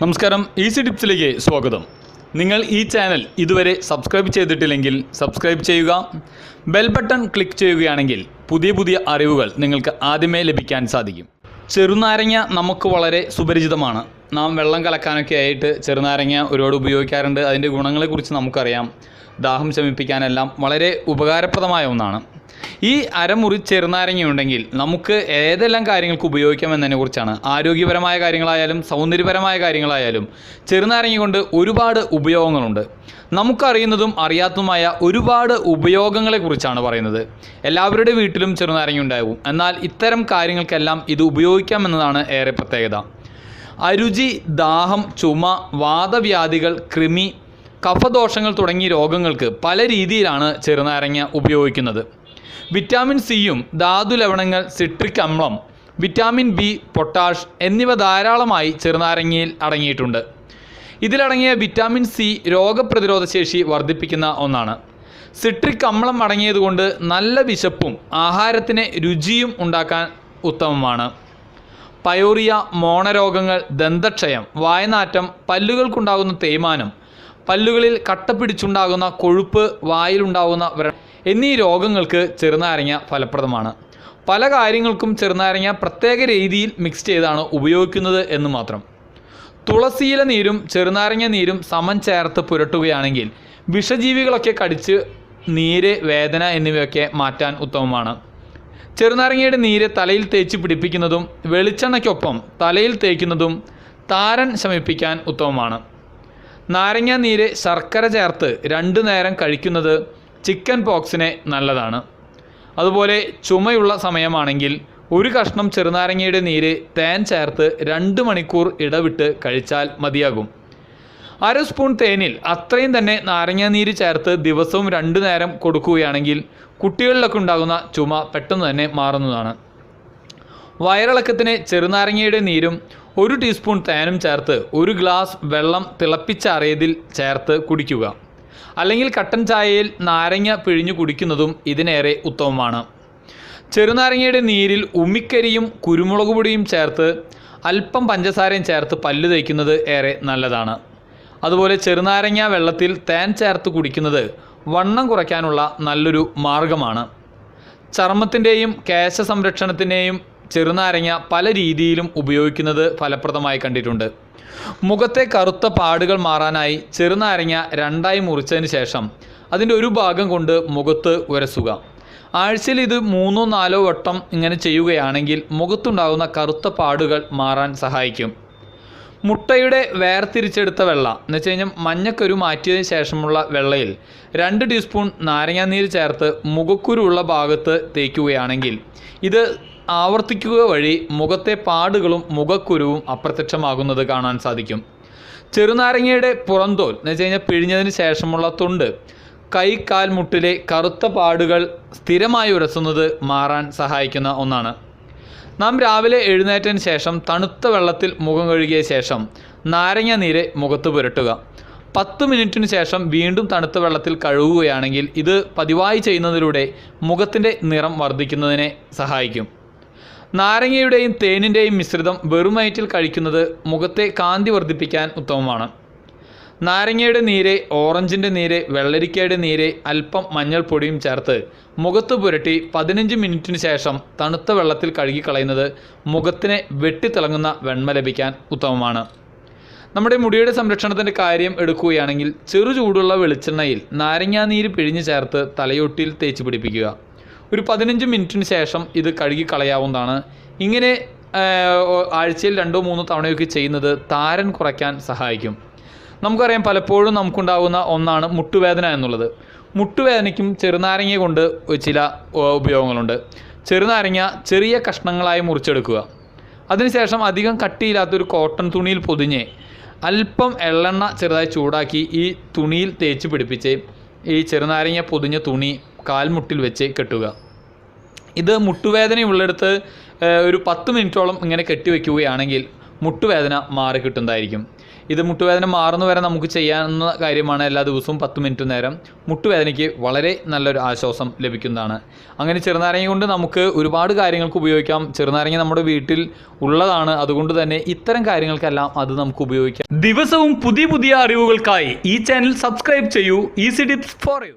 നമസ്കാരം ഈസി ടിപ്സിലേക്ക് സ്വാഗതം. നിങ്ങൾ ഈ ചാനൽ ഇതുവരെ സബ്സ്ക്രൈബ് ചെയ്തിട്ടില്ലെങ്കിൽ സബ്സ്ക്രൈബ് ചെയ്യുക ബെൽ ബട്ടൺ ക്ലിക്ക് ചെയ്യുകയാണെങ്കിൽ പുതിയ പുതിയ അറിവുകൾ നിങ്ങൾക്ക് ആദ്യമേ ലഭിക്കാൻ സാധിക്കും. ചെറുനാരങ്ങ നമുക്ക് വളരെ സുപരിചിതമാണ്. നാം വെള്ളം കലക്കാനൊക്കെ ആയിട്ട് ചെറുനാരങ്ങ ഒരുപാട് ഉപയോഗിക്കാറുണ്ട്. അതിന്റെ ഗുണങ്ങളെക്കുറിച്ച് നമുക്കറിയാം. ദാഹം ശമിപ്പിക്കാനെല്ലാം വളരെ ഉപകാരപ്രദമായ ഒന്നാണ്. ഈ അരമുറി ചെറുനാരങ്ങ ഉണ്ടെങ്കിൽ നമുക്ക് ഏതെല്ലാം കാര്യങ്ങൾക്ക് ഉപയോഗിക്കാം എന്നതിനെക്കുറിച്ചാണ് ആരോഗ്യപരമായ കാര്യങ്ങളായാലും സൗന്ദര്യപരമായ കാര്യങ്ങളായാലും ചെറുനാരങ്ങ കൊണ്ട് ഒരുപാട് ഉപയോഗങ്ങളുണ്ട്. നമുക്കറിയുന്നതും അറിയാത്തതുമായ ഒരുപാട് ഉപയോഗങ്ങളെക്കുറിച്ചാണ് പറയുന്നത്. എല്ലാവരുടെ വീട്ടിലും ചെറുനാരങ്ങ ഉണ്ടാകും എന്നാൽ ഇത്തരം കാര്യങ്ങൾക്കെല്ലാം ഇത് ഉപയോഗിക്കാമെന്നതാണ് ഏറെ പ്രത്യേകത. അരുചി ദാഹം ചുമ വാദവ്യാധികൾ കൃമി കഫദോഷങ്ങൾ തുടങ്ങിയ രോഗങ്ങൾക്ക് പല രീതിയിലാണ് ചെറുനാരങ്ങ ഉപയോഗിക്കുന്നത്. വിറ്റാമിൻ സിയും ധാതു ലവണങ്ങൾ സിട്രിക് അമ്ലം വിറ്റാമിൻ ബി പൊട്ടാഷ് എന്നിവ ധാരാളമായി ചെറുനാരങ്ങയിൽ അടങ്ങിയിട്ടുണ്ട്. ഇതിലടങ്ങിയ വിറ്റാമിൻ സി രോഗപ്രതിരോധ ശേഷി വർദ്ധിപ്പിക്കുന്ന ഒന്നാണ്. സിട്രിക് അമ്ലം അടങ്ങിയതുകൊണ്ട് നല്ല വിശപ്പും ആഹാരത്തിന് രുചിയും ഉണ്ടാക്കാൻ ഉത്തമമാണ്. പയോറിയ മോണരോഗങ്ങൾ ദന്തക്ഷയം വായനാറ്റം പല്ലുകൾക്കുണ്ടാകുന്ന തേയ്മാനം പല്ലുകളിൽ കട്ട പിടിച്ചുണ്ടാകുന്ന കൊഴുപ്പ് വായിലുണ്ടാകുന്ന വ്ര എന്നീ രോഗങ്ങൾക്ക് ചെറുനാരങ്ങ ഫലപ്രദമാണ്. പല കാര്യങ്ങൾക്കും ചെറുനാരങ്ങ പ്രത്യേക രീതിയിൽ മിക്സ് ചെയ്താണ് ഉപയോഗിക്കുന്നത് എന്ന് മാത്രം. തുളസിയില നീരും ചെറുനാരങ്ങ നീരും സമം ചേർത്ത് പുരട്ടുകയാണെങ്കിൽ വിഷജീവികളൊക്കെ കടിച്ച് നീര് വേദന എന്നിവയൊക്കെ മാറ്റാൻ ഉത്തമമാണ്. ചെറുനാരങ്ങയുടെ നീര് തലയിൽ തേച്ച് പിടിപ്പിക്കുന്നതും വെളിച്ചെണ്ണയ്ക്കൊപ്പം തലയിൽ തേക്കുന്നതും താരൻ ശമിപ്പിക്കാൻ ഉത്തമമാണ്. നാരങ്ങ നീര് ശർക്കര ചേർത്ത് രണ്ടു നേരം കഴിക്കുന്നത് ചിക്കൻ പോക്സിന് നല്ലതാണ്. അതുപോലെ ചുമയുള്ള സമയമാണെങ്കിൽ ഒരു കഷ്ണം ചെറുനാരങ്ങയുടെ നീര് തേൻ ചേർത്ത് രണ്ട് മണിക്കൂർ ഇടവിട്ട് കഴിച്ചാൽ മതിയാകും. അര സ്പൂൺ തേനിൽ അത്രയും തന്നെ നാരങ്ങാനീര് ചേർത്ത് ദിവസവും രണ്ടു നേരം കൊടുക്കുകയാണെങ്കിൽ കുട്ടികളിലൊക്കെ ഉണ്ടാകുന്ന ചുമ പെട്ടെന്ന് തന്നെ മാറുന്നതാണ്. വയറിളക്കത്തിന് ചെറുനാരങ്ങയുടെ നീരും ഒരു ടീസ്പൂൺ തേനും ചേർത്ത് ഒരു ഗ്ലാസ് വെള്ളം തിളപ്പിച്ചാറിയതിൽ ചേർത്ത് കുടിക്കുക. അല്ലെങ്കിൽ കട്ടൻ ചായയിൽ നാരങ്ങ പിഴിഞ്ഞു കുടിക്കുന്നതും ഇതിനേറെ ഉത്തമമാണ്. ചെറുനാരങ്ങയുടെ നീരിൽ ഉമ്മിക്കരിയും കുരുമുളക് പൊടിയും ചേർത്ത് അല്പം പഞ്ചസാരയും ചേർത്ത് പല്ല് തേക്കുന്നത് ഏറെ നല്ലതാണ്. അതുപോലെ ചെറുനാരങ്ങ വെള്ളത്തിൽ തേൻ ചേർത്ത് കുടിക്കുന്നത് വണ്ണം കുറയ്ക്കാനുള്ള നല്ലൊരു മാർഗമാണ്. ചർമ്മത്തിന്റെയും കേശ സംരക്ഷണത്തിന്റെയും ചെറുനാരങ്ങ പല രീതിയിലും ഉപയോഗിക്കുന്നത് ഫലപ്രദമായി കണ്ടിട്ടുണ്ട്. മുഖത്തെ കറുത്ത പാടുകൾ മാറാനായി ചെറുനാരങ്ങ രണ്ടായി മുറിച്ചതിന് ശേഷം അതിന്റെ ഒരു ഭാഗം കൊണ്ട് മുഖത്ത് ഉരസുക. ആഴ്ചയിൽ ഇത് മൂന്നോ നാലോ വട്ടം ഇങ്ങനെ ചെയ്യുകയാണെങ്കിൽ മുഖത്തുണ്ടാകുന്ന കറുത്ത പാടുകൾ മാറാൻ സഹായിക്കും. മുട്ടയുടെ വേർതിരിച്ചെടുത്ത വെള്ള എന്ന് വെച്ച് കഴിഞ്ഞാൽ മഞ്ഞക്കരു മാറ്റിയതിന് ശേഷമുള്ള വെള്ളയിൽ രണ്ട് ടീസ്പൂൺ നാരങ്ങാനീര് ചേർത്ത് മുഖക്കുരു ഉള്ള ഭാഗത്ത് തേക്കുകയാണെങ്കിൽ ഇത് ആവർത്തിക്കുക വഴി മുഖത്തെ പാടുകളും മുഖക്കുരുവും അപ്രത്യക്ഷമാകുന്നത് കാണാൻ സാധിക്കും. ചെറുനാരങ്ങയുടെ പുറന്തോൽ എന്ന് വെച്ച് കഴിഞ്ഞാൽ പിഴിഞ്ഞതിന് ശേഷമുള്ള തൊണ്ട് കൈ കാൽ മുട്ടിലെ കറുത്ത പാടുകൾ സ്ഥിരമായി ഉരസുന്നത് മാറാൻ സഹായിക്കുന്ന ഒന്നാണ്. നാം രാവിലെ എഴുന്നേറ്റതിന് ശേഷം തണുത്ത വെള്ളത്തിൽ മുഖം കഴുകിയ ശേഷം നാരങ്ങ നീര് മുഖത്ത് പുരട്ടുക. പത്ത് മിനിറ്റിന് ശേഷം വീണ്ടും തണുത്ത വെള്ളത്തിൽ കഴുകുകയാണെങ്കിൽ ഇത് പതിവായി ചെയ്യുന്നതിലൂടെ മുഖത്തിന്റെ നിറം വർദ്ധിക്കുന്നതിനെ സഹായിക്കും. നാരങ്ങയുടെയും തേനിന്റെയും മിശ്രിതം വെറുമയറ്റിൽ കഴിക്കുന്നത് മുഖത്തെ കാന്തി വർദ്ധിപ്പിക്കാൻ ഉത്തമമാണ്. നാരങ്ങയുടെ നീര് ഓറഞ്ചിന്റെ നീര് വെള്ളരിക്കയുടെ നീര് അല്പം മഞ്ഞൾപ്പൊടിയും ചേർത്ത് മുഖത്ത് പുരട്ടി പതിനഞ്ച് മിനിറ്റിന് ശേഷം തണുത്ത വെള്ളത്തിൽ കഴുകിക്കളയുന്നത് മുഖത്തിനെ വെട്ടിത്തിളങ്ങുന്ന വെണ്മ ലഭിക്കാൻ ഉത്തമമാണ്. നമ്മുടെ മുടിയുടെ സംരക്ഷണത്തിന്റെ കാര്യം എടുക്കുകയാണെങ്കിൽ ചെറു ചൂടുള്ള വെളിച്ചെണ്ണയിൽ നാരങ്ങാനീര് പിഴിഞ്ഞ് ചേർത്ത് തലയൊട്ടിയിൽ തേച്ച് പിടിപ്പിക്കുക. ഒരു പതിനഞ്ച് മിനിറ്റിന് ശേഷം ഇത് കഴുകിക്കളയാവുന്നതാണ്. ഇങ്ങനെ ആഴ്ചയിൽ രണ്ടോ മൂന്നോ തവണയൊക്കെ ചെയ്യുന്നത് താരൻ കുറയ്ക്കാൻ സഹായിക്കും. നമുക്കറിയാം പലപ്പോഴും നമുക്കുണ്ടാകുന്ന ഒന്നാണ് മുട്ടുവേദന എന്നുള്ളത്. മുട്ടുവേദനയ്ക്കും ചെറുനാരങ്ങ കൊണ്ട് ചില ഉപയോഗങ്ങളുണ്ട്. ചെറുനാരങ്ങ ചെറിയ കഷ്ണങ്ങളായി മുറിച്ചെടുക്കുക. അതിനുശേഷം അധികം കട്ടിയില്ലാത്തൊരു കോട്ടൺ തുണിയിൽ പൊതിഞ്ഞ് അല്പം എള്ളെണ്ണ ചെറുതായി ചൂടാക്കി ഈ തുണിയിൽ തേച്ച് പിടിപ്പിച്ച് ഈ ചെറുനാരങ്ങ പൊതിഞ്ഞ തുണി കാൽമുട്ടിൽ വെച്ച് കെട്ടുക. ഇത് മുട്ടുവേദനയുള്ളിടത്ത് ഒരു പത്ത് മിനിറ്റോളം ഇങ്ങനെ കെട്ടിവെക്കുകയാണെങ്കിൽ മുട്ടുവേദന മാറി കിട്ടുന്നതായിരിക്കും ഇത് മുട്ടുവേദന മാറുന്ന വരെ നമുക്ക് ചെയ്യാവുന്ന കാര്യമാണ് എല്ലാ ദിവസവും പത്ത് മിനിറ്റ് നേരം. മുട്ടുവേദനയ്ക്ക് വളരെ നല്ലൊരു ആശ്വാസം ലഭിക്കുന്നതാണ്. അങ്ങനെ ചെറുനാരങ്ങ കൊണ്ട് നമുക്ക് ഒരുപാട് കാര്യങ്ങൾക്ക് ഉപയോഗിക്കാം. ചെറുനാരങ്ങ നമ്മുടെ വീട്ടിൽ ഉള്ളതാണ്. അതുകൊണ്ട് തന്നെ ഇത്തരം കാര്യങ്ങൾക്കെല്ലാം അത് നമുക്ക് ഉപയോഗിക്കാം. ദിവസവും പുതിയ പുതിയ അറിവുകൾക്കായി ഈ ചാനൽ സബ്സ്ക്രൈബ് ചെയ്യൂ. Easy tips for you.